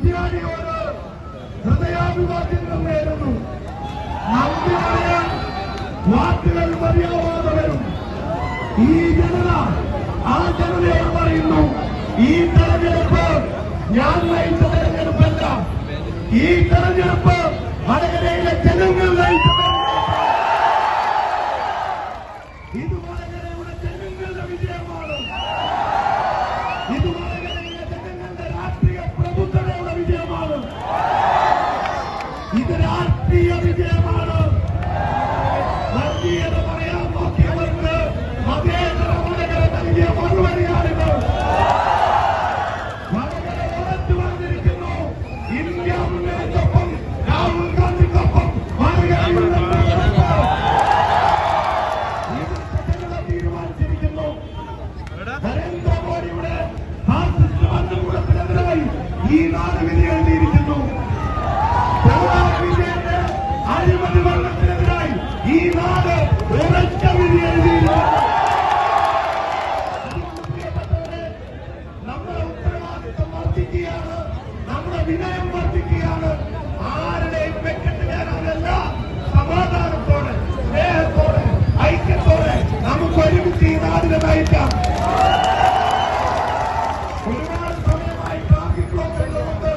കുറ്റിയാടിയോട് ഹൃദയാഭിവാദ്യങ്ങൾ നേരുന്നു. നന്ദി പറയാൻ വാക്കുകൾ മതിയാവാതെ ഈ ജനത ആ ജനതയോട് പറയുന്നു ഈ തെരഞ്ഞെടുപ്പ് ഞാൻ നയിച്ച തെരഞ്ഞെടുപ്പല്ല. ഈ തെരഞ്ഞെടുപ്പ് വടകരയിലെ ജനങ്ങൾ നയിച്ച. ഇത് വടകരയുടെ ജനങ്ങളുടെ വിജയമാണ്. ഇന്ത്യ മുന്നണിക്കൊപ്പം രാഹുൽ ഗാന്ധിക്കൊപ്പം തീരുമാനിച്ചിരിക്കുന്നു നരേന്ദ്രമോദിയുടെ ഫാസിസ്റ്റ് ഭരണകൂടത്തിനെതിരായി ഈ നാട് വിധി വിനയം വർദ്ധിക്കുകയാണ്. ആരുടെയും വെക്കട്ടുകാരനല്ല സമാധാനത്തോടെ സ്നേഹത്തോടെ ഐക്യത്തോടെ നമുക്ക്